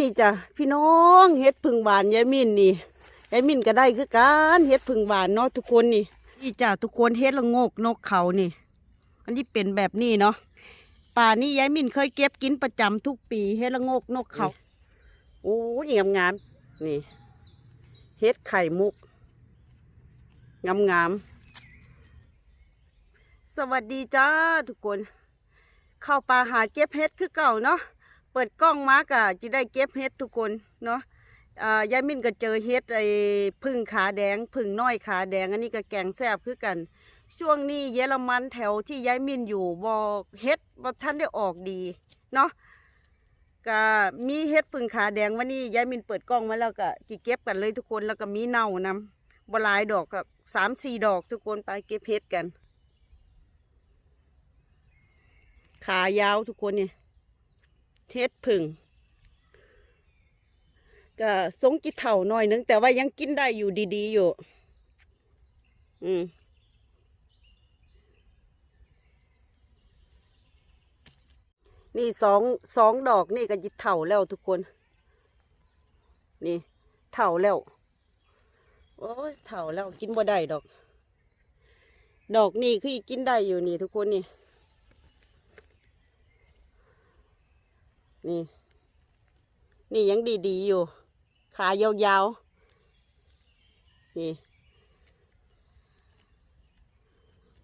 นี่จ้ะพี่น้องเฮ็ดพึ่งหวานยายมินนี่ยายมินก็ได้คือกันเฮ็ดพึ่งหวานเนาะทุกคนนี่นี่จ้ะทุกคนเฮ็ดละงกนกเขานี่ อันนี้เป็นแบบนี้เนาะป่านี่ยายมินเคยเก็บกินประจำทุกปีเฮ็ดละงกนกเขาโอ้ยงามงามๆนี่เฮ็ดไข่มุกงามงามๆสวัสดีจ้าทุกคน เข้าป่าหาเก็บเฮ็ดคือเก่าเนาะ เปิดกล้องมากะจะได้เก็บเฮ็ดทุกคนเนาะอ่ายายมิ่นก็เจอเฮ็ดไอ้พึ่งขาแดง พึ่งน้อยขาแดง อันนี้ก็แกงแซ่บคือกัน ช่วงนี้เยอรมันแถวที่ยายมิ่นอยู่บ่เฮ็ดบ่ท่านได้ออกดีเนาะก็มีเฮ็ดพึ่งขาแดงวันนี้ยายมิ่นเปิดกล้องมาแล้วก็กิเก็บกันเลยทุกคนแล้วก็มีเน่านํบ่หลายดอกก็สามสี่ดอกทุกคนไปเก็บเฮ็ดกัน ขายาวทุกคนเนี่ย เทศผึ่งก็สงกิเถ่าหน่อยนึง แต่ว่ายังกินได้อยู่ดี ๆ อยู่ อืมนี่สองสองดอกนี่ก็จิเถ่าแล้วทุกคน นี่เถ่าแล้ว โอ้ยเถ่าแล้วกินบ่ได้ดอก ดอกนี่คือกินได้อยู่นี่ทุกคนนี่ นี่ นี่ยังดีๆอยู่ ขายาวๆ นี่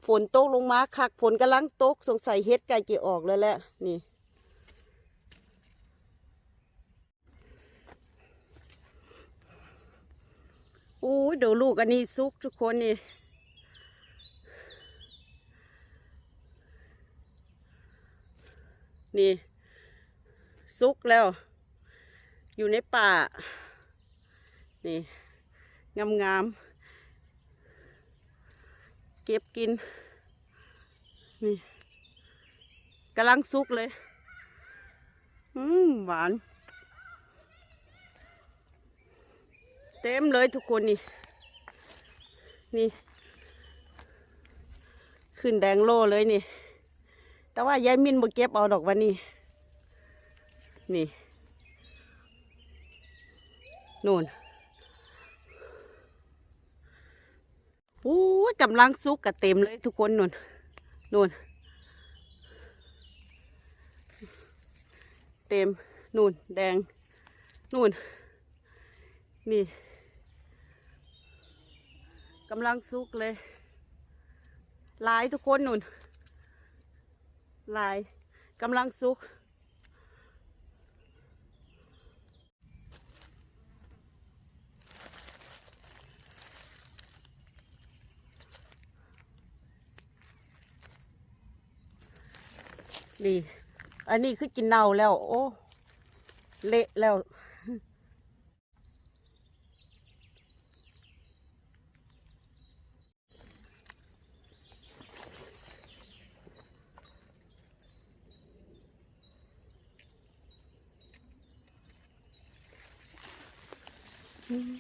ฝนตกลงมาคัก ฝนกำลังตก สงสัยเฮ็ดไก่จะออกแล้วแหละ นี่โอ้ยเดี๋ยวลูกอันนี้ซุกทุกคนนี่นี่ ซุกแล้ว อยู่ในป่า นี่ งามงามๆเก็บกิน นี่กำลังซุกเลย อืมหวาน เต็มเลยทุกคนนี่ นี่ ขึ้นแดงโล่เลยนี่ แต่ว่ายายมินบ่เก็บเอาดอกวันนี้ นี่นู่นโอ้ยกำลังซุกกะเต็มเลยทุกคนนู่นนู่นเต็มนู่นแดงนู่นนี่กำลังซุกเลย ลายทุกคนนู่น ลายกำลังซุก นี่ อันนี้คือกินเน่าแล้ว โอ้ เละแล้ว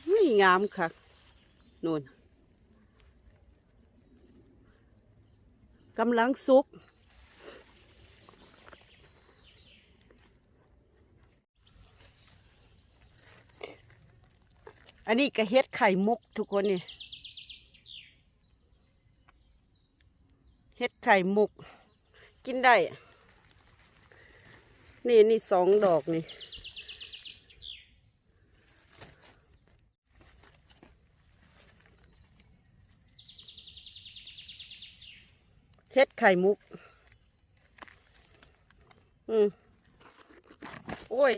อุ้ยงามค่ะนู่นกำลังสุก อันนี้ก็เฮ็ดไข่มุกทุกคนนี่เฮ็ดไข่มุก กินได้ นี่นี่สองดอกนี่เฮ็ดไข่มุก อืม โอ้ย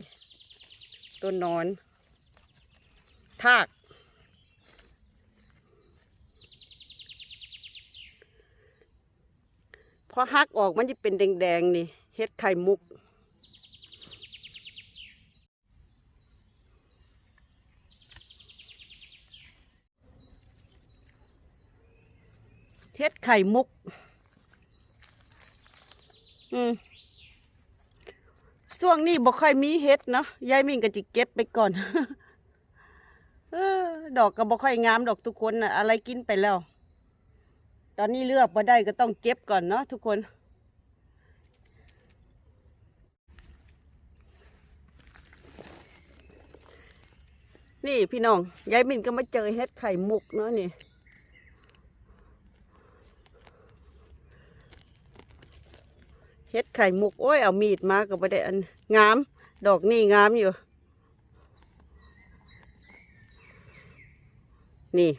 ตัวนอน ทากพอหักออกมันจะเป็นแดงๆนี่เฮ็ดไข่มุก เฮ็ดไข่มุก อืมช่วงนี้บ่ค่อยมีเฮ็ดเนาะยายมิ่งก็จิเก็บไปก่อน ดอกก็บ่ค่อยงามดอกทุกคนนะอะไรกินไปแล้ว ตอนนี้เลือกมาได้ก็ต้องเก็บก่อนเนาะทุกคนนนี่พี่น้องยายมินก็มาเจอเฮ็ดไข่มุกเนาะนี่เฮ็ดไข่มุกโอ้ยเอามีดมาก็บ่ได้อันงาม ดอกนี่งามอยู่ นี่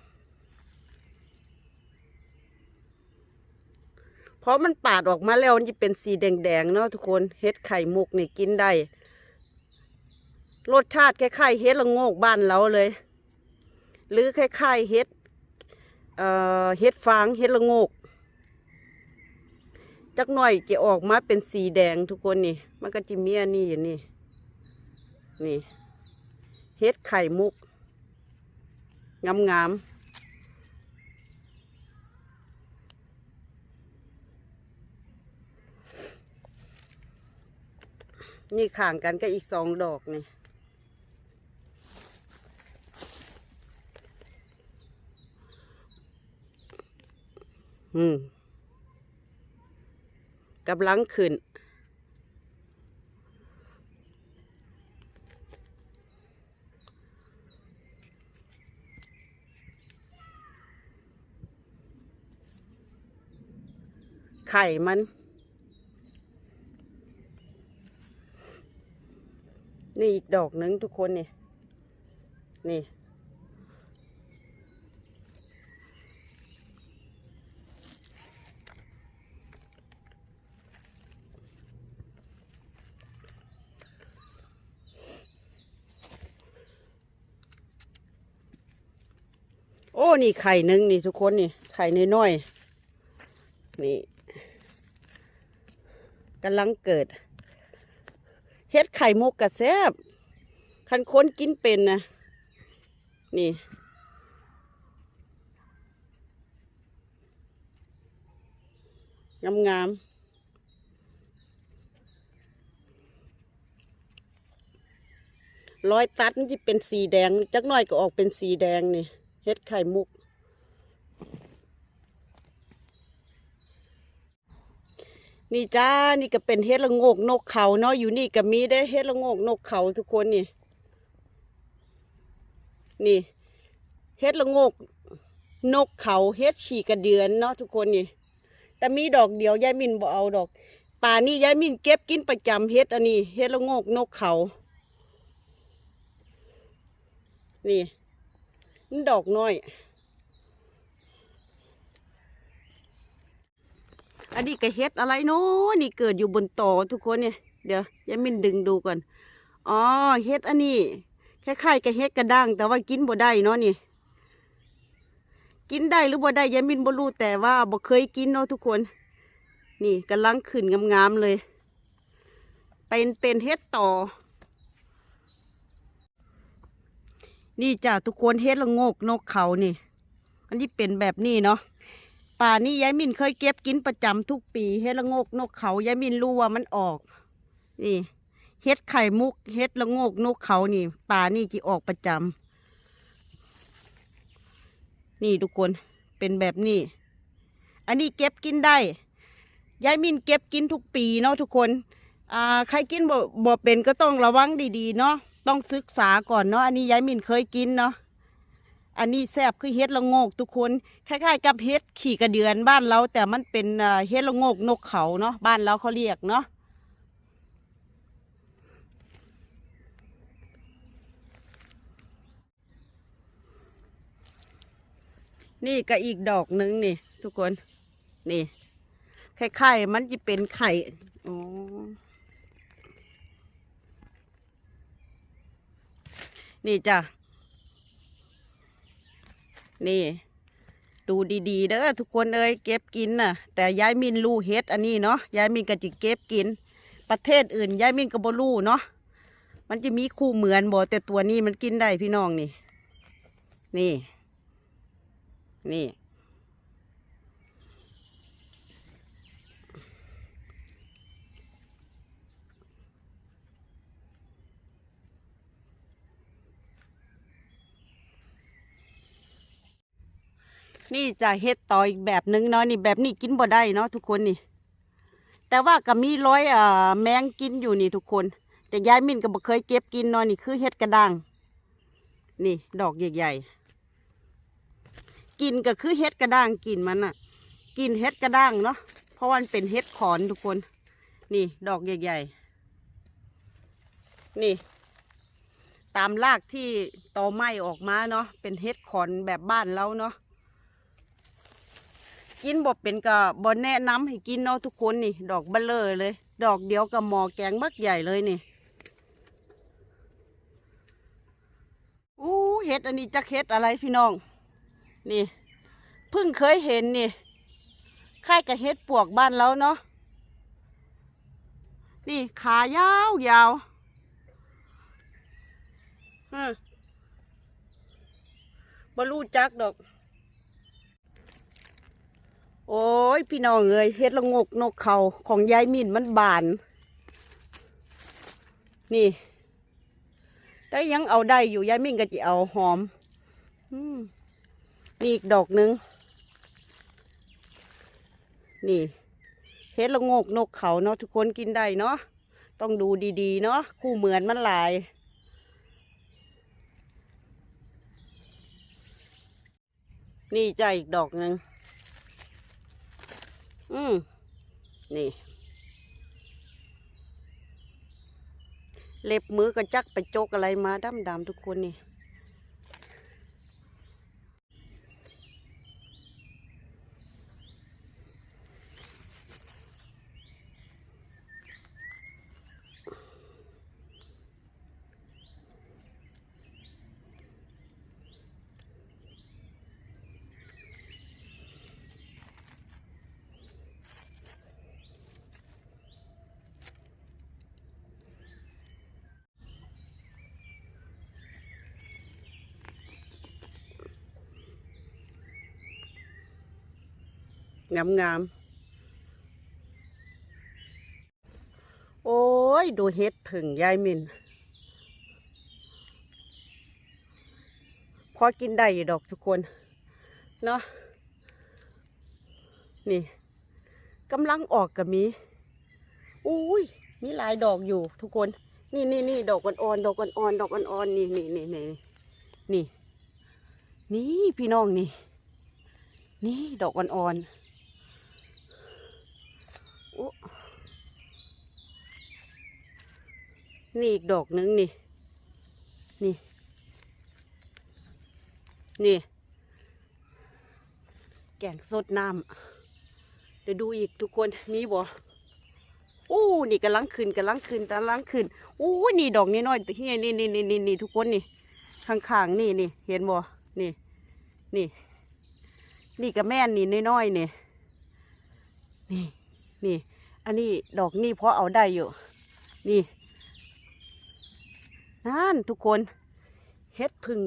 เพราะมันปาดออกมาแล้วมันจะเป็นสีแดงๆเนาะทุกคนเฮ็ดไข่มุกนี่กินได้ รสชาติคล้ายๆเฮ็ดละโงกบ้านเราเลย หรือคล้ายๆเฮ็ดเอ่อเฮ็ดฟางเฮ็ดละโงกจักหน่อยจะออกมาเป็นสีแดงทุกคนนี่ มันก็จะมีอันนี้อยู่นี่ นี่เฮ็ดไข่มุก งามๆนี่ข่างกันก็อีกสองดอกนี่อืมกำลังขึ้น ไข่มัน นี่อีกดอกหนึ่งทุกคนนี่ นี่ โอ้ นี่ไข่หนึ่งนี่ทุกคนนี่ ไข่น้อยๆนี่ กำลังเกิด เฮ็ดไข่มุกกระแซบคันค้นกินเป็นนะนี่ งามงามๆรอยตัดมันจะเป็นสีแดง จักหน่อยก็ออกเป็นสีแดงนี่ เฮ็ดไข่มุก นี่จ้านี่ก็เป็นเฮ็ดละโงกนกเขาเนาะอยู่นี่ก็มีได้เฮ็ดละโงกนกเขาทุกคนนี่ นี่เฮ็ดละโงกนกเขาเฮ็ดฉีกระเดือนเนาะทุกคนนี่ แต่มีดอกเดียวยายมินบ่เอาดอกป่านี่ยายมินเก็บกินประจำเฮ็ดอันนี้เฮ็ดละโงกนกเขา นี่นี่ดอกน้อย อันนี้ก็เฮ็ดอะไรเนาะนี่เกิดอยู่บนตอทุกคนเนี่ย เดี๋ยวยายมินดึงดูก่อน อ๋อเฮ็ดอันนี้คล้ายๆกับเฮ็ดกระด้าง แต่ว่ากินบ่ได้เนาะนี่ กินได้หรือบ่ได้ยายมินบ่รู้แต่ว่าบ่เคยกินเนาะทุกคน นี่กำลังขึ้นงามๆเลย เป็นเป็นเฮ็ดต่อ นี่จ้ะทุกคนเฮ็ดละโงกนกเขานี่ อันนี้เป็นแบบนี้เนาะ ป่านี่ยายมินเคยเก็บกินประจำทุกปีเฮ็ดละโงกนกเขายายมินรู้ว่ามันออก นี่เฮ็ดไข่มุกเฮ็ดละโงกนกเขานี่ป่านี่จีออกประจำนี่ทุกคนเป็นแบบนี้ อันนี้เก็บกินได้ยายมินเก็บกินทุกปีเนาะทุกคนอ่าใครกินบ่บ่เป็นก็ต้องระวังดีๆเนาะต้องศึกษาก่อนเนาะอันนี้ยายมินเคยกินเนาะ อันนี้แซบคือเฮ็ดละโงกทุกคนคล้ายๆ กับเฮ็ดขี่กระเดือนบ้านเรา แต่มันเป็นเฮ็ดละโงกนกเขาเนาะบ้านเราเขาเรียกเนาะนี่ก็อีกดอกหนึงนี่ ทุกคน นี่คล้ายๆมันจะเป็นไข่อ๋อนี่จ้ะ นี่ ดูดีๆเด้อทุกคนเอ้ยเก็บกินน่ะ แต่ยายมินรู้เฮ็ดอันนี้เนาะยายมินก็จะเก็บกิน ประเทศอื่นยายมินก็บ่รู้เนาะมันจะมีคู่เหมือนบ่แต่ตัวนี้มันกินได้พี่น้องนี่ นี่ นี่ นี่จะเฮ็ดต่ออีกแบบหนึ่งเนาะนี่แบบนี้กินบ่ได้เนาะทุกคนนี่ แต่ว่าก็มีร้อยอ่าแมงกินอยู่นี่ทุกคน แต่ยายมินก็บ่เคยเก็บกินเนาะนี่คือเฮ็ดกระด้าง นี่ดอกใหญ่ๆกินก็คือเฮ็ดกระด้างกินมันอะกินเฮ็ดกระด้างเนาะเพราะวันเป็นเฮ็ดขอนทุกคน นี่ดอกใหญ่ๆนี่ตามรากที่ตอไม้ออกมาเนาะเป็นเฮ็ดขอนแบบบ้านเราเนาะ กินบ่เป็นก็บ่แนะนำให้กินเนาะทุกคนนี่ ดอกเบลเลอเลย ดอกเดียวกับหมอแกงบักใหญ่เลยนี่อู้เห็ดอันนี้จักเห็ดอะไรพี่น้อง นี่เพิ่งเคยเห็นนี่คล้ายกับเห็ดปวกบ้านเราเนาะนี่ขายาวยาวฮึบรู้จักดอก โอ้ย พี่น้องเอ้ยเห็ดละงกนกเขาของยายมินมันบาน นี่แต่ยังเอาได้อยู่ยายมิ่งก็จะเอาหอมอมนี่อีกดอกหนึ่งนี่เฮ็ดละงกนกเขาเนาะทุกคนกินได้เนาะต้องดูดีๆ เนาะคู่เหมือนมันหลาย นี่จ้าอีกดอกหนึ่ง อืมนี่ เล็บมือก็จักไปโจกอะไรมาดำดำๆทุกคนนี่ งามงามโอ้ย ดูเฮ็ดผึ่งยายมิน พอกินได้อยู่ดอกทุกคน เนาะนี่กำลังออกกับมีอุ้ย มีหลายดอกอยู่ทุกคน นี่นี่นี่ดอกอ่อนๆดอกอ่อนๆดอกอ่อนๆนี่นี่นี่นี่นี่นี่พี่น้องนี่ นี่ดอกอ่อนๆ อ้นี่อีกดอกหนึงนี่ นี่ นี่ แกงสดน้ำเดี๋ยวดูอีกทุกคนมีบ่โอ้นี่กำลังขึ้นกำลังขึ้นกำลังขึ้นโอ้นี่ดอกนี้น้อยๆตัวเฮียนี่นี่นี่นี่นี่ทุกคนนี่ข้างๆนี่นี่เห็นบ่นี่ นี่ นี่กับแม่นนี่น้อยๆนี่นี่ นี่ อันนี้ดอกนี่เพราะเอาได้อยู่ นี่นั่นทุกคนเฮ็ดพึ่ง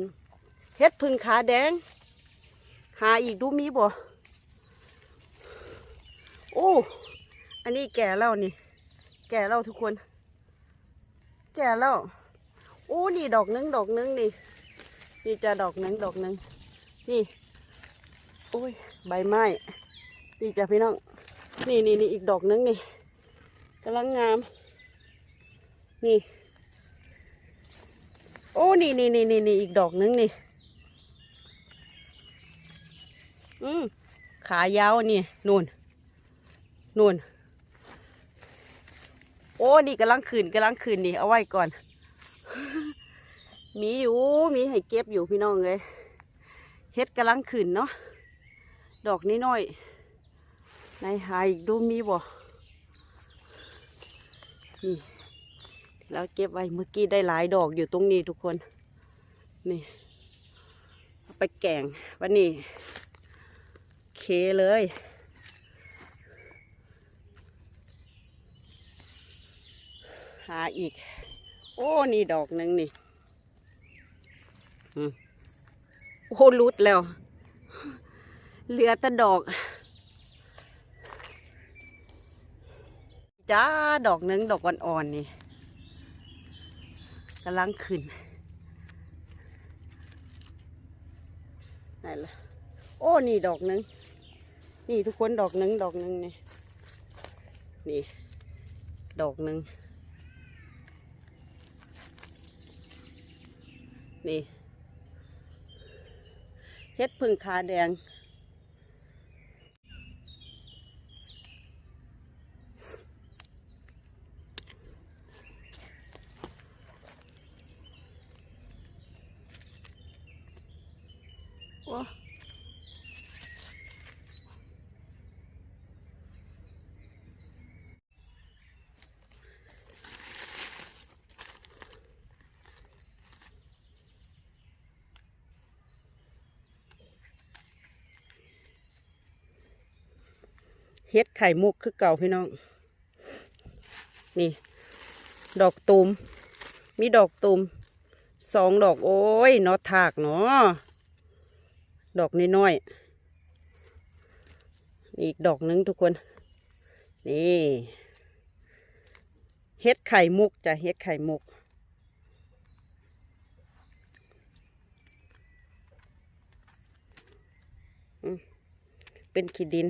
เฮ็ดพึ่งขาแดง หาอีกดูมีบ่โอ้อันนี้แก่แล้วนี่ แก่แล้วทุกคน แก่แล้วโอ้นี่ดอกหนึงดอกหนึงนี่ นี่จะดอกหนึงดอกหนึงนี่โอ้ยใบไม้นี่จะพี่น้อง นี่นี่นี่อีกดอกนึงนี่กำลังงาม นี่ โอ้ นี่นี่นี่นี่นี่อีกดอกนึงนี่ อืมขายาวนี่นู่นนู่น โอ้ นี่กำลังขืนกำลังขืนนี่ เอาไว้ก่อน มีอยู่ มีให้เก็บอยู่พี่น้องเลยเฮ็ดกำลังขืนเนาะ ดอกนี้น้อย ในหาอีกดูมีบ่ นี่แล้วเก็บไว้เมื่อกี้ได้หลายดอกอยู่ตรงนี้ทุกคน นี่ไปแกงวันนี้ เคเลย หาอีก โอ้ นี่ดอกหนึ่งนี่อืมโอ้รุดแล้ว เหลือแต่ดอก จ้าดอกหนึงดอกอ่อนๆนี่กำลังขึ้นไหนล่ะโอ้นี่ดอกหนึงนี่ทุกคนดอกหนึงดอกหนึงนี่นี่ ดอกหนึงนี่เฮ็ดพึ่งขาแดง เฮ็ดไข่มุกคือเก่าพี่น้อง นี่ ดอกตูม มีดอกตูมสองดอกโอ้ยนอถากเนาะดอกน้อยๆอีกดอกหนึงทุกคน นี่เฮ็ดไข่มุกจะเฮ็ดไข่มุก เป็นขี้ดิน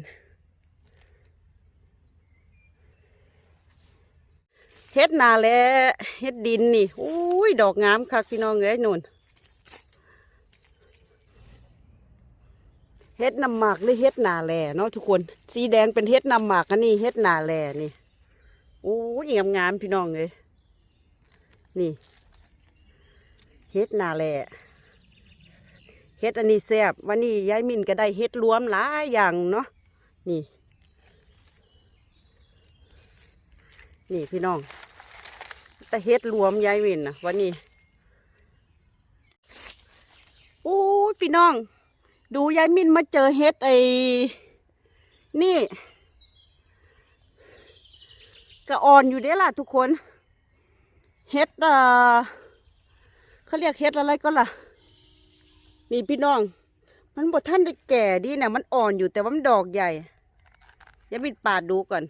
ฮ็ดนาแลเฮ็ดดินนี่อุ้ยดอกงามคักพี่น้องเอ้ยนุ่นเฮ็ดน้ำหมากหรือเฮ็ดนาแลเนาะทุกคน สีแดงเป็นเฮ็ดน้ำหมากอันนี้เฮ็ดนาแลนี่โอ้ยงามงามพี่น้องเลยนี่เฮ็ดนาแลเฮ็ดอันนี้แซ่บวันนี้ยายมินก็ได้เฮ็ดรวมหลายอย่างเนาะนี่ นี่พี่น้อง แต่เฮ็ดรวมยายมินนะวันนี้โอ้ยพี่น้อง ดูยายมินมาเจอเฮ็ดไอ้นี่กระอ่อนอยู่เด้ล่ะทุกคนเฮ็ดอ่าเขาเรียกเฮ็ดอะไรก็ล่ะนี่พี่น้อง มันบดท่านได้แก่ดีเนี่ยมันอ่อนอยู่แต่ว่ามันดอกใหญ่ยายมินปาดดูก่อน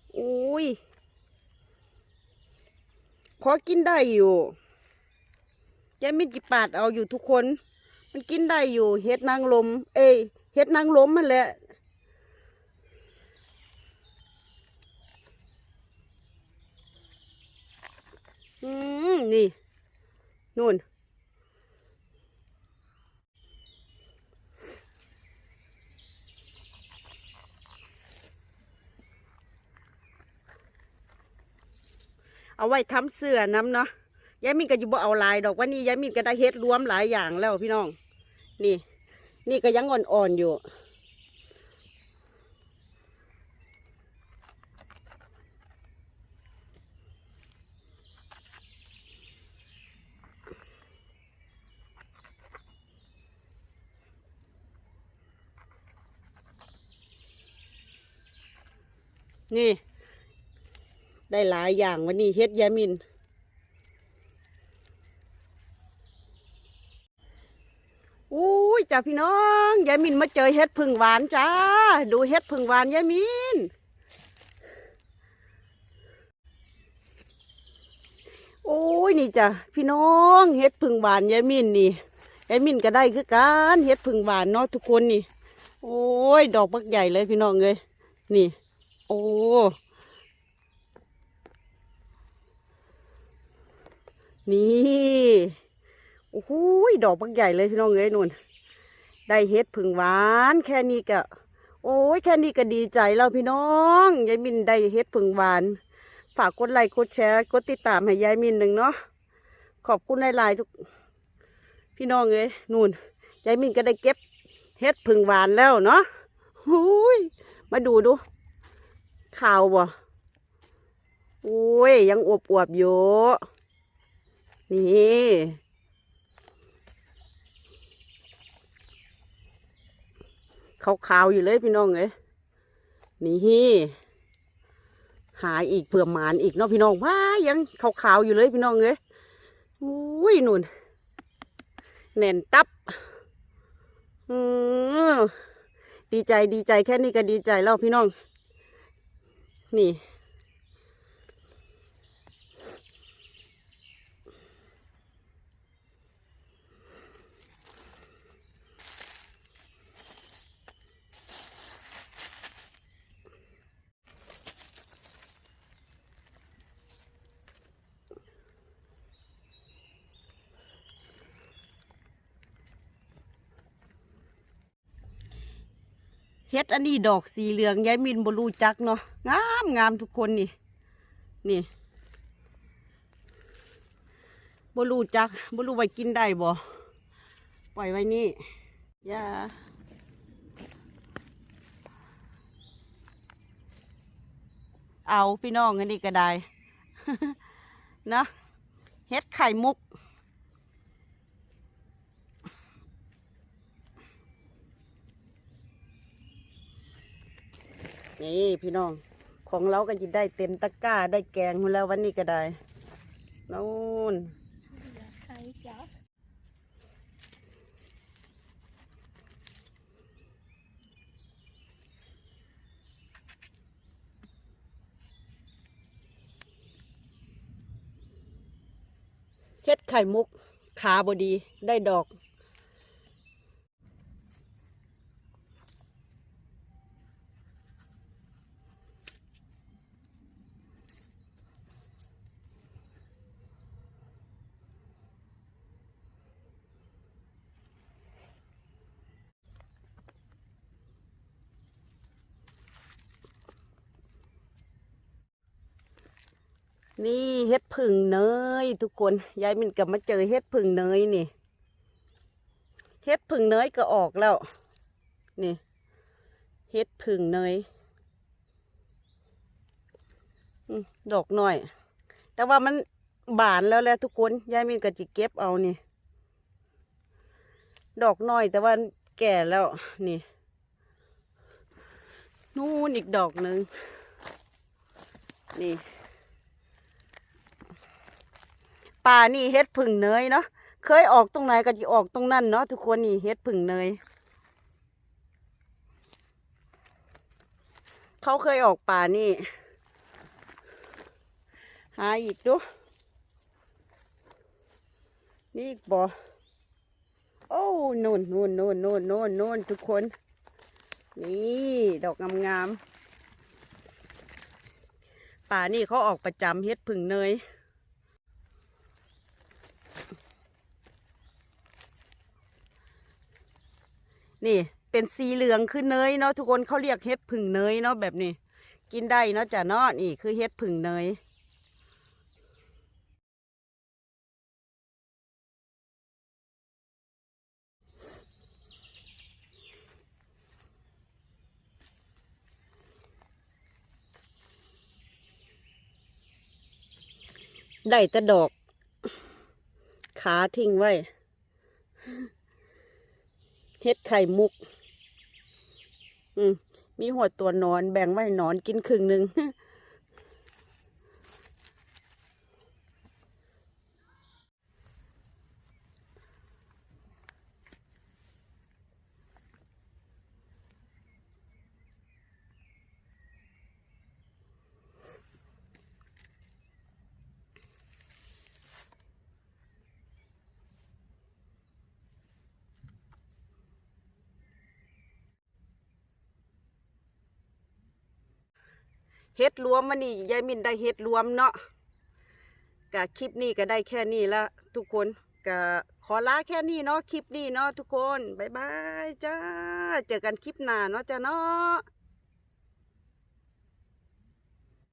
โอ้ยพอกินได้อยู่ยายมิดจิปาดเอาอยู่ทุกคน มันกินได้อยู่เฮ็ดนางลม เอ้ยเฮ็ดนางลมมันแหละอืม นี่ นู่น เอาไว้ทำเสื้อน้ำเนาะยายมินก็อยู่บ่เอาลายดอกว่านี่ยายมินก็ได้เฮ็ดรวมหลายอย่างแล้วพี่น้อง นี่ นี่ก็ยังอ่อนๆอยู่นี่ ได้หลายอย่างวันนี้เฮ็ดยามินอุ้ยจ้าพี่น้องยายมินมาเจอเฮ็ดพึ่งหวานจ้า ดูเฮ็ดพึ่งหวานยายมิน โอ้ยนี่จ้ะพี่น้องเฮ็ดพึ่งหวานยายมินนี่ยายมินก็ได้คือกันเฮ็ดพึ่งหวานเนาะทุกคนนี่ โอ้ย ดอกบักใหญ่เลยพี่น้องเลยนี่ โอ้ นี่โอ้โหดอกบักใหญ่เลยพี่น้องเอ้ยนุ่น ได้เฮ็ดผึ่งหวาน แค่นี้ก็ โอ้ยแค่นี้ก็ดีใจแล้วพี่น้องยายมินได้เฮ็ดผึ่งหวาน ฝากกดไลค์กดแชร์กดติดตามให้ยายมินหนึ่งเนาะขอบคุณหลายๆทุก พี่น้องเอ้ยนู่นยายมินก็ได้เก็บเฮ็ดผึ่งหวานแล้วเนาะหูยมาดูดูข่าวบ่โอ้ยยังอวบอวบๆอยู่ นี่ขาวๆอยู่เลยพี่น้องเอ้ยนี่หายอีกเผื่อหมานอีกเนาะพี่น้องว้ายังขาวๆอยู่เลยพี่น้องเอ้ยอุ้ยนุ่นแน่นตับอือดีใจดีใจแค่นี้ก็ดีใจแล้วพี่น้อง นี่ ดอันนี้ดอกสีเหลืองยายมินบรูจักเนาะงามงามทุกคนนี่ นี่บรูจักบรู้ว่ากินได้บ่ปล่อยไว้นี่ยาเอาพี่น้องอันนี้ก็ได้เนาะเฮ็ดไข่มุก นี่พี่น้อง ของเราก็จะได้เต็มตะกร้าได้แกงแล้ววันนี้ก็ได้นู่นเฮ็ดไข่มุก ขาบดีได้ดอก นี่ เฮ็ดผึ่งเนยทุกคนยายมินกลับมาเจอเฮ็ดผึ่งเนยนี่ เฮ็ดผึ่งเนยก็ออกแล้ว นี่ เฮ็ดผึ่งเนยดอกหน่อย แต่ว่ามันบานแล้วแหละทุกคนยายมินก็จิเก็บเอานี่ ดอกน้อย แต่ว่าแก่แล้วนี่นู่นอีกดอกหนึ่งนี่ ป่านี่เฮ็ดผึ่งเนยเนาะเคยออกตรงไหนก็จะออกตรงนั้นเนาะทุกคนนี่เฮ็ดผึ่งเนยเขาเคยออกป่านี่หาอีกดูนี่อีกบ่โอ้นู่นนู่นนู่นนู่นนู่นนู่นทุกคน นี่ดอกงามๆป่านี่เขาออกประจำเฮ็ดผึ่งเนย นี่เป็นสีเหลืองคือเนยเนาะทุกคนเขาเรียกเฮ็ดผึ่งเนยเนาะแบบนี้ กินได้เนาะจ้ะเนาะนี่คือเฮ็ดผึ่งเนยได้แต่ดอก ขาทิ้งไว้ เฮ็ดไข่มุก อืมมีหัวตัวนอนแบ่งไว้นอนกินครึ่งหนึ่ง เฮ็ดรวมมานนี่ยายมินได้เฮ็ดรวมเนาะกะคลิปนี้ก็ได้แค่นี้ละทุกคนกะขอลาแค่นี้เนาะคลิปนี้เนาะทุกคน บ๊ายบายจ้า เจอกันคลิปหน้าเนาะจ้าเนาะ